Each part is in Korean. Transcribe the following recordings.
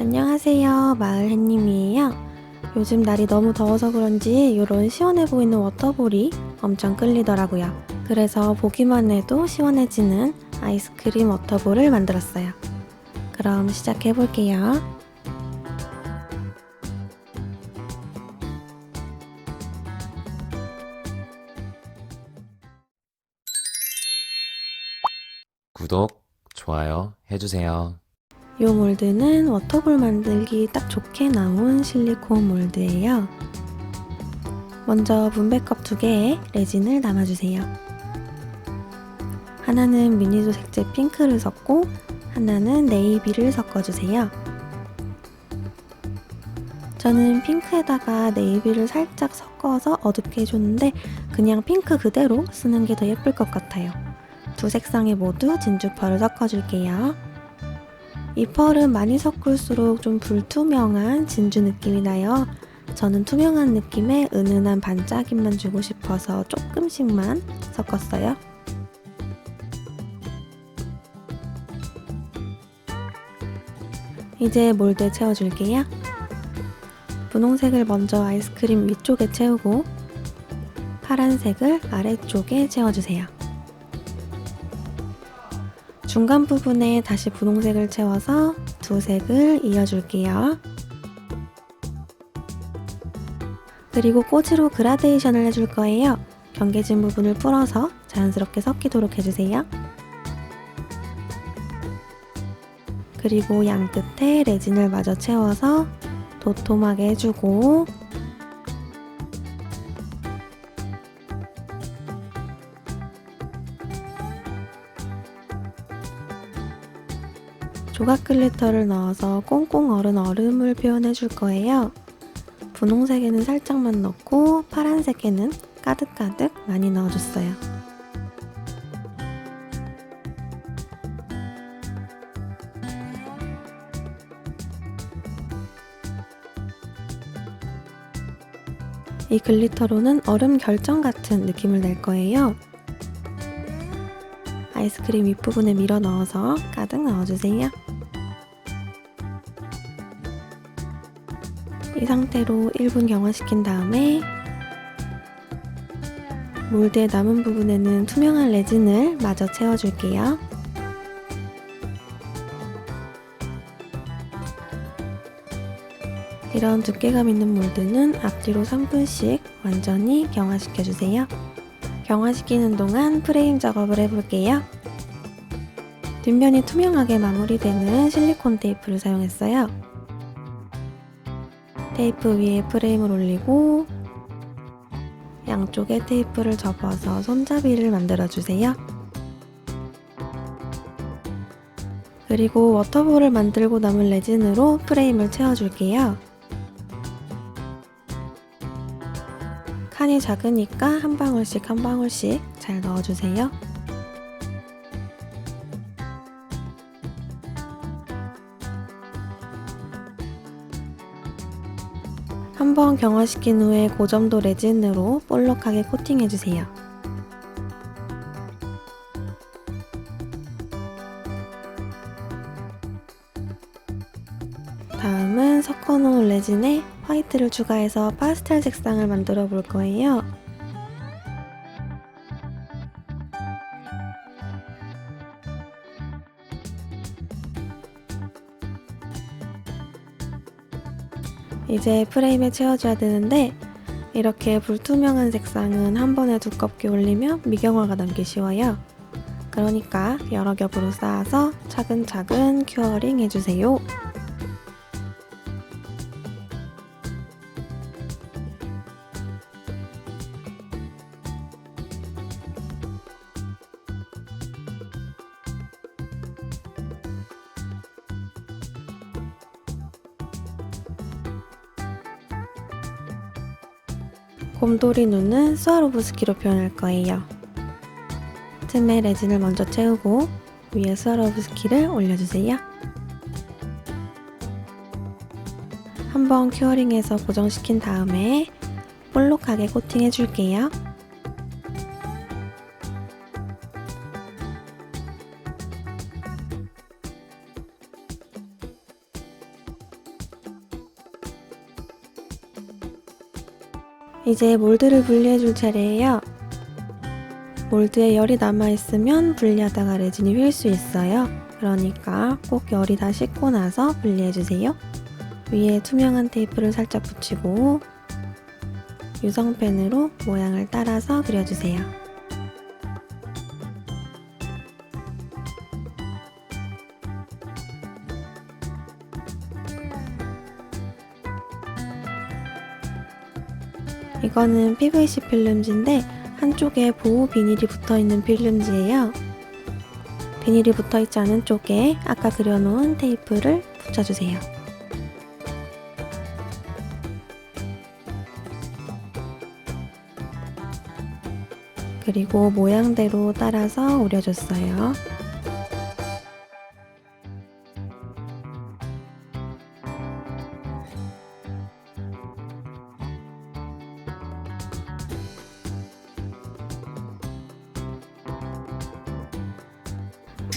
안녕하세요. 마을햇님이에요. 요즘 날이 너무 더워서 그런지 이런 시원해 보이는 워터볼이 엄청 끌리더라고요. 그래서 보기만 해도 시원해지는 아이스크림 워터볼을 만들었어요. 그럼 시작해 볼게요. 구독, 좋아요 해주세요. 이 몰드는 워터볼 만들기 딱 좋게 나온 실리콘 몰드예요. 먼저 분배컵 두 개에 레진을 담아주세요. 하나는 미니도 색제 핑크를 섞고 하나는 네이비를 섞어주세요. 저는 핑크에다가 네이비를 살짝 섞어서 어둡게 해줬는데 그냥 핑크 그대로 쓰는 게 더 예쁠 것 같아요. 두 색상에 모두 진주펄을 섞어줄게요. 이 펄은 많이 섞을수록 좀 불투명한 진주 느낌이 나요. 저는 투명한 느낌의 은은한 반짝임만 주고 싶어서 조금씩만 섞었어요. 이제 몰드에 채워줄게요. 분홍색을 먼저 아이스크림 위쪽에 채우고 파란색을 아래쪽에 채워주세요. 중간 부분에 다시 분홍색을 채워서 두 색을 이어줄게요. 그리고 꼬지로 그라데이션을 해줄 거예요. 경계진 부분을 풀어서 자연스럽게 섞이도록 해주세요. 그리고 양 끝에 레진을 마저 채워서 도톰하게 해주고 조각 글리터를 넣어서 꽁꽁 얼은 얼음을 표현해 줄 거예요. 분홍색에는 살짝만 넣고 파란색에는 가득가득 많이 넣어줬어요. 이 글리터로는 얼음 결정 같은 느낌을 낼 거예요. 아이스크림 윗부분에 밀어 넣어서 가득 넣어주세요. 이 상태로 1분 경화시킨 다음에 몰드의 남은 부분에는 투명한 레진을 마저 채워줄게요. 이런 두께감 있는 몰드는 앞뒤로 3분씩 완전히 경화시켜주세요. 경화시키는 동안 프레임 작업을 해볼게요. 뒷면이 투명하게 마무리되는 실리콘 테이프를 사용했어요. 테이프 위에 프레임을 올리고 양쪽에 테이프를 접어서 손잡이를 만들어주세요. 그리고 워터볼을 만들고 남은 레진으로 프레임을 채워줄게요. 칸이 작으니까 한 방울씩 한 방울씩 잘 넣어주세요. 한번 경화시킨 후에 고점도 레진으로 볼록하게 코팅해주세요. 다음은 섞어놓은 레진에 화이트를 추가해서 파스텔 색상을 만들어 볼 거예요. 이제 프레임에 채워줘야 되는데 이렇게 불투명한 색상은 한 번에 두껍게 올리면 미경화가 남기 쉬워요. 그러니까 여러 겹으로 쌓아서 차근차근 큐어링 해주세요. 곰돌이 눈은 스와로브스키로 표현할 거예요. 틈에 레진을 먼저 채우고 위에 스와로브스키를 올려주세요. 한번 큐어링해서 고정시킨 다음에 볼록하게 코팅해줄게요. 이제 몰드를 분리해줄 차례예요. 몰드에 열이 남아있으면 분리하다가 레진이 휠 수 있어요. 그러니까 꼭 열이 다 식고 나서 분리해주세요. 위에 투명한 테이프를 살짝 붙이고 유성펜으로 모양을 따라서 그려주세요. 이거는 PVC 필름지인데 한쪽에 보호 비닐이 붙어 있는 필름지예요. 비닐이 붙어 있지 않은 쪽에 아까 그려놓은 테이프를 붙여주세요. 그리고 모양대로 따라서 오려줬어요.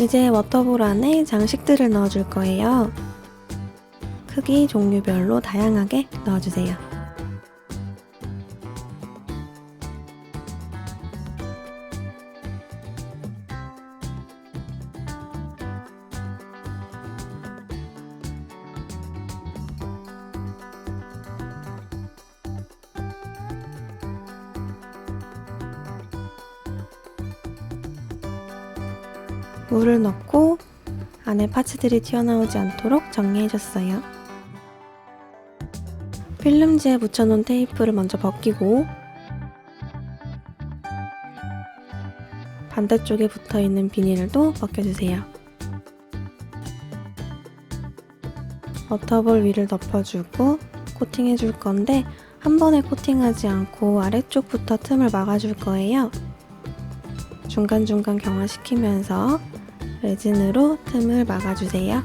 이제 워터볼 안에 장식들을 넣어줄 거예요. 크기 종류별로 다양하게 넣어주세요. 물을 넣고 안에 파츠들이 튀어나오지 않도록 정리해줬어요. 필름지에 붙여놓은 테이프를 먼저 벗기고 반대쪽에 붙어있는 비닐도 벗겨주세요. 워터볼 위를 덮어주고 코팅해줄 건데 한 번에 코팅하지 않고 아래쪽부터 틈을 막아줄 거예요. 중간중간 경화시키면서 레진으로 틈을 막아주세요.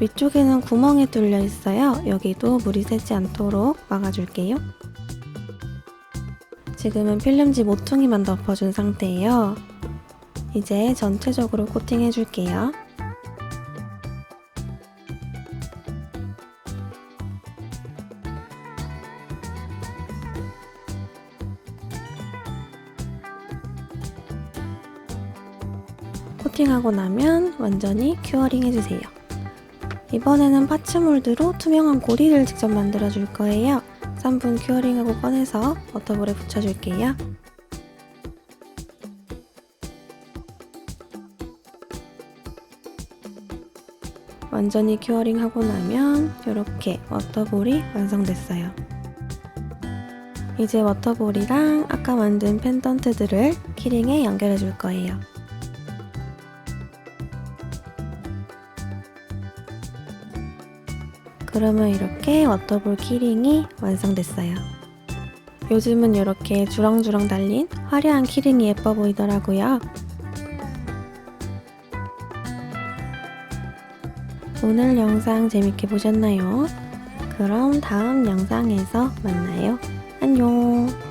위쪽에는 구멍이 뚫려 있어요. 여기도 물이 새지 않도록 막아줄게요. 지금은 필름지 모퉁이만 덮어준 상태예요. 이제 전체적으로 코팅해줄게요. 코팅하고 나면 완전히 큐어링 해주세요. 이번에는 파츠 몰드로 투명한 고리를 직접 만들어 줄 거예요. 3분 큐어링하고 꺼내서 워터볼에 붙여줄게요. 완전히 큐어링 하고 나면 이렇게 워터볼이 완성됐어요. 이제 워터볼이랑 아까 만든 펜던트들을 키링에 연결해 줄 거예요. 그러면 이렇게 워터볼 키링이 완성됐어요. 요즘은 이렇게 주렁주렁 달린 화려한 키링이 예뻐 보이더라고요. 오늘 영상 재밌게 보셨나요? 그럼 다음 영상에서 만나요. 안녕!